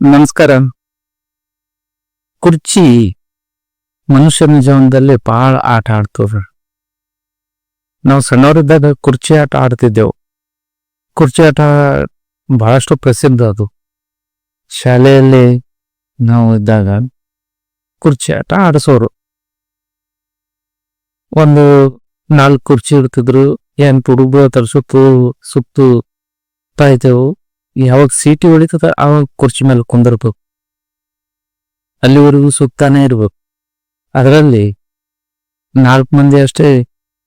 ನಮಸ್ಕಾರ. ಕುರ್ಚಿ ಮನುಷ್ಯನ ಜೀವನದಲ್ಲಿ ಬಹಳ ಆಟ ಆಡ್ತವ್ರ. ನಾವು ಸಣ್ಣವರಿದ್ದಾಗ ಕುರ್ಚಿ ಆಟ ಆಡ್ತಿದ್ದೆವು. ಕುರ್ಚಿ ಆಟ ಬಹಳಷ್ಟು ಪ್ರಸಿದ್ಧ ಅದು. ಶಾಲೆಯಲ್ಲಿ ನಾವು ಇದ್ದಾಗ ಕುರ್ಚಿ ಆಟ ಆಡಿಸೋರು. ಒಂದು ನಾಲ್ಕು ಕುರ್ಚಿ ಇರ್ತಿದ್ರು ಏನ್ ಹುಡುಗ ಅದ್ರ ಸುತ್ತು ಇದ್ದೆವು ಯಾವಾಗ ಸೀಟಿ ಹೊಳಿತದ ಆವಾಗ ಕುರ್ಚಿ ಮೇಲೆ ಕುಂದಿರ್ಬೇಕು. ಅಲ್ಲಿವರೆಗೂ ಸುತ್ತಾನೆ ಇರ್ಬೇಕು. ಅದರಲ್ಲಿ ನಾಲ್ಕು ಮಂದಿ ಅಷ್ಟೇ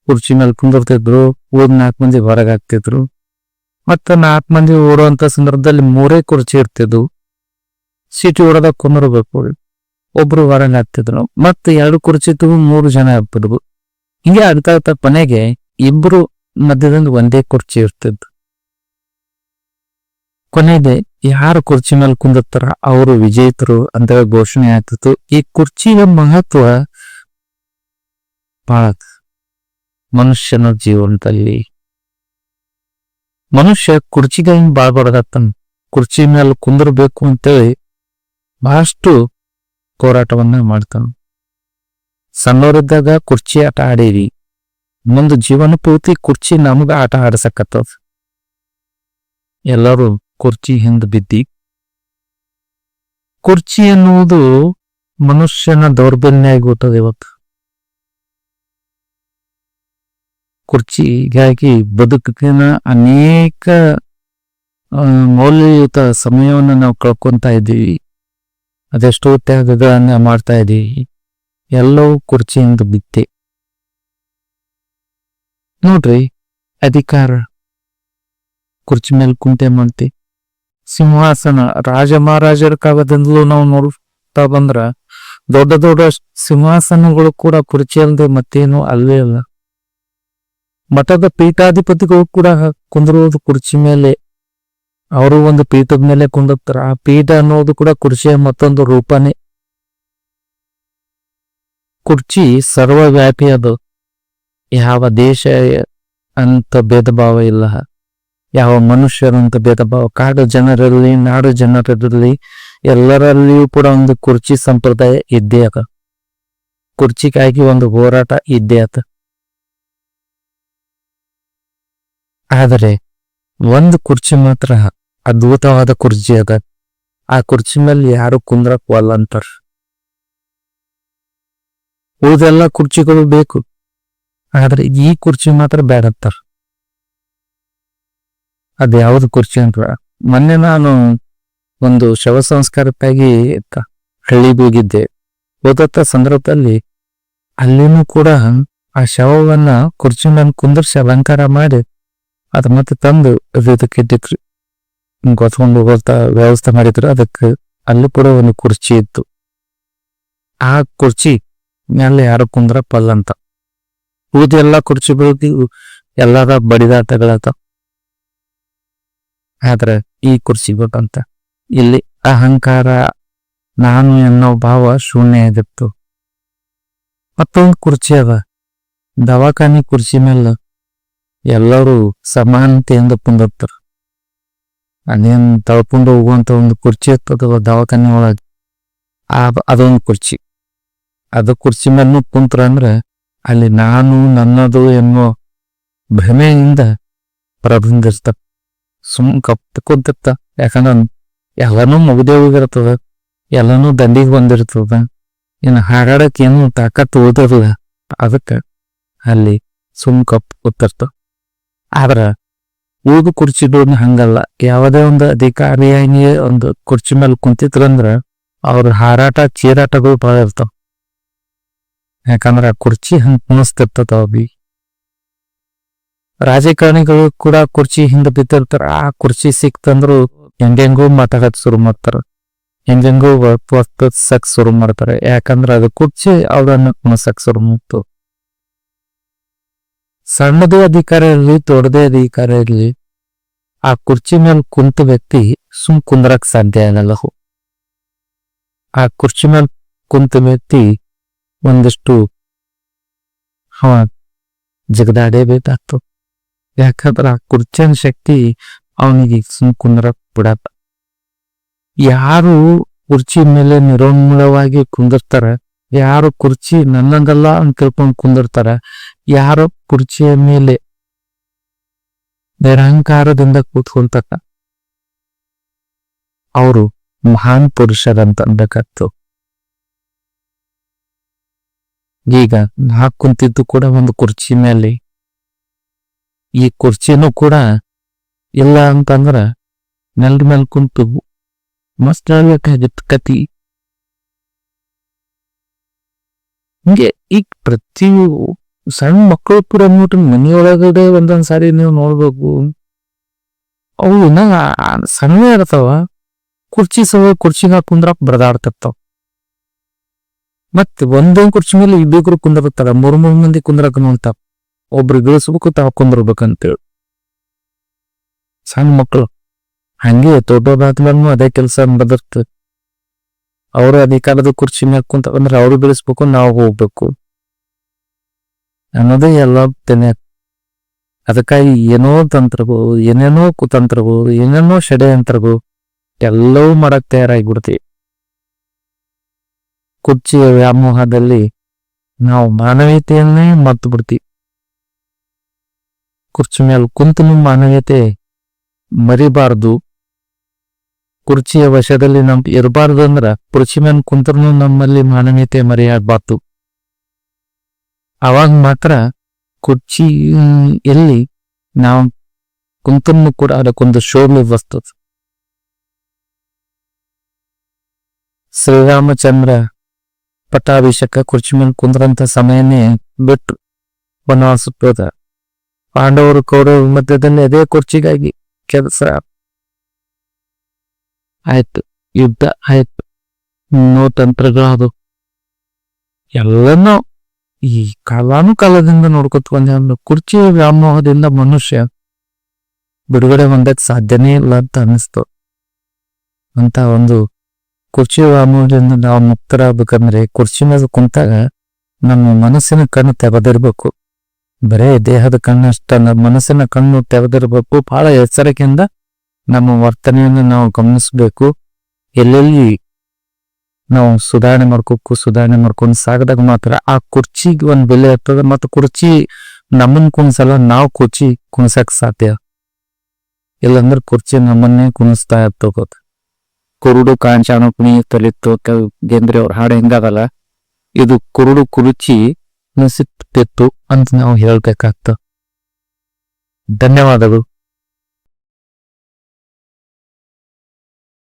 ಕುರ್ಚಿ ಮೇಲೆ ಕುಂದಿರ್ತಿದ್ರು ಉಳಿದ ನಾಲ್ಕು ಮಂದಿ ಹೊರಗೆ ಹಾಕ್ತಿದ್ರು. ಮತ್ತೆ ನಾಲ್ಕು ಮಂದಿ ಓಡುವಂತ ಸಂದರ್ಭದಲ್ಲಿ ಮೂರೇ ಕುರ್ಚಿ ಇರ್ತಿದ್ವು. ಸೀಟಿ ಹೊಡೆದಾಗ ಕುಂದಿರ್ಬೇಕು. ಒಬ್ರು ಹೊರಗೆ ಹಾಕ್ತಿದ್ರು. ಮತ್ತೆ ಎರಡು ಕುರ್ಚಿ ತು ಮೂರು ಜನ ಆಗ್ತಿದ್ವು ಹಿಂಗೆ ಅದಕ್ಕಾಗ ಕೊನೆಗೆ ಇಬ್ರು ಮಧ್ಯದಲ್ಲಿ ಒಂದೇ ಕುರ್ಚಿ ಇರ್ತಿದ್ದು ಕೊನೆಗೆ ಯಾರು ಕುರ್ಚಿ ಮೇಲೆ ಕುಂದಿರ್ತಾರ ಅವರು ವಿಜೇತರು ಅಂತ ಘೋಷಣೆ ಆಗ್ತಿತ್ತು. ಈ ಕುರ್ಚಿಯ ಮಹತ್ವ ಬಹಳ ಮನುಷ್ಯನ ಜೀವನದಲ್ಲಿ ಮನುಷ್ಯ ಕುರ್ಚಿಗೆ ಬಾಳ್ ಬಡದತ್ತನ್ ಕುರ್ಚಿ ಮೇಲೆ ಕುಂದಿರ್ಬೇಕು ಅಂತೇಳಿ ಬಹಳಷ್ಟು ಹೋರಾಟವನ್ನ ಮಾಡ್ತಾನ. ಸಣ್ಣವರಿದ್ದಾಗ ಕುರ್ಚಿ ಆಟ ಆಡೀವಿ ಮುಂದೆ ಜೀವನ ಪೂರ್ತಿ ಕುರ್ಚಿ ನಮಗ ಆಟ ಆಡ್ಸಕತ್ತದ. ಎಲ್ಲರೂ ಕುರ್ಚಿ ಹಿಂದ್ ಬಿದ್ದಿ. ಕುರ್ಚಿ ಎನ್ನುವುದು ಮನುಷ್ಯನ ದೌರ್ಬಲ್ಯ ಆಗಿಬಿಟ್ಟದ ಇವತ್ತು. ಕುರ್ಚಿಗಾಗಿ ಬದುಕಿನ ಅನೇಕ ಮೌಲ್ಯಯುತ ಸಮಯವನ್ನು ನಾವು ಕಳ್ಕೊಂತ ಇದ್ದೀವಿ. ಅದೆಷ್ಟೋ ತ್ಯಾಗಗಳನ್ನ ಮಾಡ್ತಾ ಇದ್ದೀವಿ. ಎಲ್ಲವೂ ಕುರ್ಚಿಯಿಂದ ಬಿತ್ತೆ ನೋಡ್ರಿ, ಅಧಿಕಾರ. ಕುರ್ಚಿ ಮೇಲೆ ಕುಂಟೆ ಮಾಡ್ತಿ. ಸಿಂಹಾಸನ ರಾಜ ಮಹಾರಾಜರ ಕಾಲದಿಂದಲೂ ನಾವು ನೋಡ್ತಾ ಬಂದ್ರ ದೊಡ್ಡ ದೊಡ್ಡ ಸಿಂಹಾಸನಗಳು ಕೂಡ ಕುರ್ಚಿ ಅಲ್ಲದೆ ಮತ್ತೇನು ಅಲ್ಲೇ ಅಲ್ಲ ಮಠದ ಪೀಠಾಧಿಪತಿಗಳು ಕೂಡ ಕುಂದಿರುವುದು ಕುರ್ಚಿ ಮೇಲೆ. ಅವರು ಒಂದು ಪೀಠದ ಮೇಲೆ ಕುಂದಿರ್ತಾರ. ಆ ಪೀಠ ಅನ್ನೋದು ಕೂಡ ಕುರ್ಚಿಯ ಮತ್ತೊಂದು ರೂಪನೇ. ಕುರ್ಚಿ ಸರ್ವವ್ಯಾಪಿ ಅದು. ಯಾವ ದೇಶ ಅಂತ ಭೇದ ಭಾವ ಇಲ್ಲ. ಯಾವ ಮನುಷ್ಯರಂತ ಭೇದ ಭಾವ. ಕಾಡು ಜನರಲ್ಲಿ, ನಾಡು ಜನರಲ್ಲಿ, ಎಲ್ಲರಲ್ಲಿಯೂ ಕೂಡ ಒಂದು ಕುರ್ಚಿ ಸಂಪ್ರದಾಯ ಇದ್ದೇ ಅದ. ಕುರ್ಚಿಗಾಗಿ ಒಂದು ಹೋರಾಟ ಇದ್ದೇ ಅದ. ಆದರೆ, ಒಂದು ಕುರ್ಚಿ ಮಾತ್ರ ಅದ್ಭುತವಾದ ಕುರ್ಚಿ ಅದ. ಆ ಕುರ್ಚಿ ಮೇಲೆ ಯಾರು ಕುಂದ್ರಕ್ ವಲ್ಲ ಅಂತಾರ. ಉಳಿದೆಲ್ಲ ಕುರ್ಚಿಗಳು ಬೇಕು. ಆದ್ರೆ ಈ ಕುರ್ಚಿ ಮಾತ್ರ ಬೇಡ ಅಂತಾರ ಅದ್ ಯಾವ್ದು ಕುರ್ಚಿ ಅಂತ ಮೊನ್ನೆ ನಾನು ಒಂದು ಶವ ಸಂಸ್ಕಾರಕ್ಕಾಗಿ ಹಳ್ಳಿಗೆ ಹೋಗಿದ್ದೆ. ಓದತ್ತ ಸಂದರ್ಭದಲ್ಲಿ ಅಲ್ಲಿನೂ ಕೂಡ ಆ ಶವವನ್ನ ಕುರ್ಚಿ ಮೇಲೆ ಕುಂದರ್ಸಿ ಅಲಂಕಾರ ಮಾಡಿ ಅದ ಮತ್ತೆ ತಂದು ಇದಕ್ಕೆ ಇಟ್ಟಿಕ್ರಿ ಗೊತ್ಕೊಂಡು ಹೋಗ್ತಾ ವ್ಯವಸ್ಥೆ ಮಾಡಿದ್ರು. ಅದಕ್ಕೆ ಅಲ್ಲಿ ಕೂಡ ಒಂದು ಕುರ್ಚಿ ಇತ್ತು. ಆ ಕುರ್ಚಿ ಮೇಲೆ ಯಾರು ಕುಂದ್ರ ಪಲ್ಲ ಅಂತ. ಉಳಿದೆಲ್ಲ ಬೆಳೆದು ಎಲ್ಲರ ಬಡಿದಾಟಗಳಾತ ಆದ್ರೆ ಈ ಕುರ್ಚಿ ಗೊತ್ತಂತ ಇಲ್ಲಿ ಅಹಂಕಾರ ನಾನು ಎನ್ನೋ ಭಾವ ಶೂನ್ಯ ಆಗಿತ್ತು ಮತ್ತೊಂದು ಕುರ್ಚಿ ಅದ. ದವಾಖಾನಿ ಕುರ್ಚಿ ಮೇಲೆ ಎಲ್ಲರೂ ಸಮಾನತೆಯಿಂದ ಕುಂದಿರ್ತಾರ. ಅದೇನ್ ತಳ್ಕೊಂಡು ಹೋಗುವಂತ ಒಂದು ಕುರ್ಚಿ ಇರ್ತದಲ್ಲ ದವಾಖಾನೆ ಒಳಗೆ. ಆ ಅದೊಂದು ಕುರ್ಚಿ. ಅದು ಕುರ್ಚಿ ಮೇಲೂ ಕುಂತ್ರ ಅಂದ್ರೆ ಅಲ್ಲಿ ನಾನು ನನ್ನದು ಎನ್ನುವ ಭ್ರಮೆಯಿಂದ ಪ್ರಬಂಧಿರ್ತ ಸುಮ್ ಕಪ್ ಕೂತಿರ್ತ ಯಾಕಂದ್ರೆ ಎಲ್ಲಾನು ಮುಗ್ದೇ ಹೋಗಿರ್ತದ ಎಲ್ಲಾನು ದಂಡಿಗೆ ಬಂದಿರ್ತದ. ಇನ್ನು ಹಾಡಾಡಕ್ ಏನು ತಾಕತ್ ಓದಿರಲ್ಲ ಅದಕ್ಕೆ ಅಲ್ಲಿ ಸುಮ್ ಕಪ್ ಕೂತಿರ್ತ. ಆದ್ರ ಉಳಿದು ಕುರ್ಚಿಗಳನ್ನ ಹಂಗಲ್ಲ. ಯಾವುದೇ ಒಂದು ಅಧಿಕಾರಿಯಾಗಿ ಒಂದು ಕುರ್ಚಿ ಮೇಲೆ ಕುಂತಿದ್ರಂದ್ರ ಅವ್ರ ಹಾರಾಟ, ಚೀರಾಟಗಳು ಬಹಳ ಇರ್ತಾವ. ಯಾಕಂದ್ರ ಕುರ್ಚಿ ಹಂಗ ಕುಣಿಸ್ತಿರ್ತದ ಅವ್ರಿಗೆ ರಾಜಕಾರಣಿಗಳು ಕೂಡ ಕುರ್ಚಿ ಹಿಂದ ಬಿದ್ದಿರ್ತಾರ. ಆ ಕುರ್ಚಿ ಸಿಕ್ತಂದ್ರು ಹೆಂಗೆಂಗೋ ಮಾತಾಡಕ್ ಶುರು ಮಾಡ್ತಾರ. ಹೆಂಗೆಂಗೂ ವರ್ತಿಸಕ್ ಶುರು ಮಾಡ್ತಾರೆ. ಯಾಕಂದ್ರೆ ಅದು ಕುರ್ಚಿ ಅವ್ರನ್ನ ಕುಣಸಕ್ ಶುರು ಮಾಡ್ತು. ಸಣ್ಣದೇ ಅಧಿಕಾರ ಇರಲಿ, ದೊಡ್ಡದೇ ಅಧಿಕಾರ ಇರಲಿ, ಆ ಕುರ್ಚಿ ಮೇಲೆ ಕುಂತ ವ್ಯಕ್ತಿ ಸುಮ್ ಕುಂದ್ರಕ್ ಸಾಧ್ಯ ಆಗಲ್ಲ ಹೋ. ಆ ಕುರ್ಚಿ ಮೇಲೆ ಕುಂತ ವ್ಯಕ್ತಿ ಒಂದಿಷ್ಟು ಅವ ಜಗದಾಡೇಬೇಕಾಗ್ತದ ಯಾಕಂದ್ರ ಆ ಕುರ್ಚಿನ ಶಕ್ತಿ ಅವನಿಗೆ ಸುಮ್ ಕುಂದ್ರ ಬಿಡಪ್ಪ ಯಾರು ಕುರ್ಚಿ ಮೇಲೆ ನಿರೋನ್ಮೂಲವಾಗಿ ಕುಂದಿರ್ತಾರ, ಯಾರು ಕುರ್ಚಿ ನನ್ನಂಗಲ್ಲ ಅಂತ ತಿಳ್ಕೊಂಡ್ ಕುಂದಿರ್ತಾರ, ಯಾರು ಕುರ್ಚಿಯ ಮೇಲೆ ನಿರಹಂಕಾರದಿಂದ ಕೂತ್ಕೊಂತಾರ ಅವರು ಮಹಾನ್ ಪುರುಷರಂತ ಅನ್ಬೇಕಾಗ್ತು ಈಗ ನಾ ಕುಂತಿದ್ದು ಕೂಡ ಒಂದು ಕುರ್ಚಿ ಮೇಲೆ. ಈ ಕುರ್ಚಿನೂ ಕೂಡ ಇಲ್ಲ ಅಂತಂದ್ರ ನೆಲದ ಮೇಲೆ ಕುಂತು ಮಸ್ತ್ ಹೇಳ್ಬೇಕಾಗಿತ್ತು ಕತಿ ಹಿಂಗೆ ಈಗ ಪ್ರತಿ ಸಣ್ಣ ಮಕ್ಕಳು ಕೂಡ ನೋಡ್ರಿ ಮನೆಯೊಳಗಡೆ ಒಂದೊಂದ್ ಸಾರಿ ನೀವು ನೋಡ್ಬೇಕು. ಅವು ಇನ್ನ ಸಣ್ಣ ಇರ್ತಾವ. ಕುರ್ಚಿ ಸವ ಕುರ್ಚಿಗ ಕುಂದ್ರ ಬರದಾಡ್ತಿರ್ತಾವ. ಮತ್ತೆ ಒಂದೇ ಕುರ್ಚಿ ಮೇಲೆ ಇಬ್ಬಿಬ್ರು ಕುಂದಿರ್ತಾರ, ಮೂರ್ ಮೂರ್ ಮಂದಿ ಕುಂದ್ರಕ್ ನೋಡ್ತಾವ ಒಬ್ರು ಗಳಿಸ್ಬೇಕು ತಾವ್ ಕುಂದಿರ್ಬೇಕಂತೇಳಿ ಸಣ್ಣ ಮಕ್ಕಳು ಹಂಗೆ ದೊಡ್ಡದಾದ್ಮೇಲೆ ಅದೇ ಕೆಲಸ ಬದರ್ತ ಅವರು ಅಧಿಕಾರದ ಕುರ್ಚಿ ಮೇಲೆ ಕುಂತ ಅಂದ್ರೆ ಅವ್ರು ಬೆಳೆಸ್ಬೇಕು, ನಾವು ಹೋಗ್ಬೇಕು. ಅನ್ನೋದೇ ಎಲ್ಲ ತೆನೆ. ಅದಕ್ಕಾಗಿ ಏನೋ ತಂತ್ರಗಳು, ಏನೇನೋ ಕುತಂತ್ರಗಳು, ಏನೇನೋ ಷಡ್ಯಂತ್ರಗಳು, ಎಲ್ಲವೂ ಮಾಡಕ್ ತಯಾರಾಗಿಬಿಡ್ತೀವಿ ಕುರ್ಚಿಯ ವ್ಯಾಮೋಹದಲ್ಲಿ ನಾವು ಮಾನವೀಯತೆಯನ್ನೇ ಮರ್ತು ಬಿಡ್ತೀವಿ ಕುರ್ಚಿ ಮೇಲೆ ಕುಂತನು ಮಾನವೀಯತೆ ಮರಿಬಾರ್ದು. ಕುರ್ಚಿಯ ವಶದಲ್ಲಿ ನಮ್ ಇರಬಾರ್ದು ಅಂದ್ರ ಕುರ್ಚಿ ಮೇಲೆ ಕುಂತ್ರೂ ನಮ್ಮಲ್ಲಿ ಮಾನವೀಯತೆ ಮರೆಯಾಗಬಾರ್ದು. ಅವಾಗ ಮಾತ್ರ ಕುರ್ಚಿ ಎಲ್ಲಿ ನಾವು ಕುಂತನ್ನು ಕೂಡ ಅದಕ್ಕೊಂದು ಶೋಭೆ ಬರ್ತದೆ. ಶ್ರೀರಾಮಚಂದ್ರ ಪಟ್ಟಾಭಿಷೇಕ ಕುರ್ಚಿ ಮೇಲೆ ಕುಂದ್ರಂತ ಸಮಯನೇ ಬಿಟ್ಟು ವನವಾಸಕ್ಕೆ ಪಾಂಡವರು ಕೌರವ ಮಧ್ಯದಲ್ಲಿ ಅದೇ ಕುರ್ಚಿಗಾಗಿ ಕೆಲಸ. ಆಯ್ತು ಯುದ್ಧ ಆಯ್ತು. ನೋ ತಂತ್ರಗಳಾದವು. ಎಲ್ಲನೂ ಈ ಕಾಲಾನು ಕಾಲದಿಂದ ನೋಡ್ಕೊತ ಬಂದೆ ಅಂದ್ರೆ. ಕುರ್ಚಿ ವ್ಯಾಮೋಹದಿಂದ ಮನುಷ್ಯ ಬಿಡುಗಡೆ ಹೊಂದಕ್ಕೆ ಸಾಧ್ಯನೇ ಇಲ್ಲ ಅಂತ ಅನ್ನಿಸ್ತು. ಅಂತ ಒಂದು ಕುರ್ಚಿ ವ್ಯಾಮೋಹದಿಂದ ನಾವು ಮುಕ್ತರಾಗಬೇಕಂದ್ರೆ ಕುರ್ಚಿ ಮೇಲೆ ಕುಂತಾಗ ನಮ್ಮ ಮನಸ್ಸಿನ ಕಣ್ಣು ತೆರೆದಿರ್ಬೇಕು ಬರೇ ದೇಹದ ಕಣ್ಣಷ್ಟ ನಮ್ಮ ಮನಸ್ಸಿನ ಕಣ್ಣು ತೆರೆದಿರಬೇಕು ಬಹಳ ಎಚ್ಚರಿಕೆಯಿಂದ ನಮ್ಮ ವರ್ತನೆಯನ್ನು ನಾವು ಗಮನಿಸಬೇಕು. ಎಲ್ಲೆಲ್ಲಿ ನಾವು ಸುಧಾರಣೆ ಮಾಡ್ಕೋಕು ಸುಧಾರಣೆ ಮಾಡ್ಕೊಂಡು ಸಾಗದಾಗ ಮಾತ್ರ ಆ ಕುರ್ಚಿಗೆ ಒಂದು ಬೆಲೆ ಇರ್ತದೆ. ಮತ್ತು ಕುರ್ಚಿ ನಮ್ಮನ್ನ ಕುಣಿಸಲ್ಲ, ನಾವು ಕುರ್ಚಿ ಕುಣಿಸಕ್ ಸಾಧ್ಯ. ಇಲ್ಲಾಂದ್ರೆ ಕುರ್ಚಿ ನಮ್ಮನ್ನೇ ಕುಣಿಸ್ತಾ ಇರ್ತೋಗೋದು ಕುರುಡು ಕಾಂಚಾಣ ಕುಣಿ ತೊಲಿತ್ತು ಗೆಂದ್ರೆ ಅವ್ರ ಹಾಡು ಹೆಂಗಾಗಲ್ಲ ಇದು ಕುರುಡು ಕುರುಚಿ ಕುಣಿಸುತ್ತಿತ್ತು ಅಂತ ನಾವು ಹೇಳಬೇಕಾಗ್ತ ಧನ್ಯವಾದಗಳು.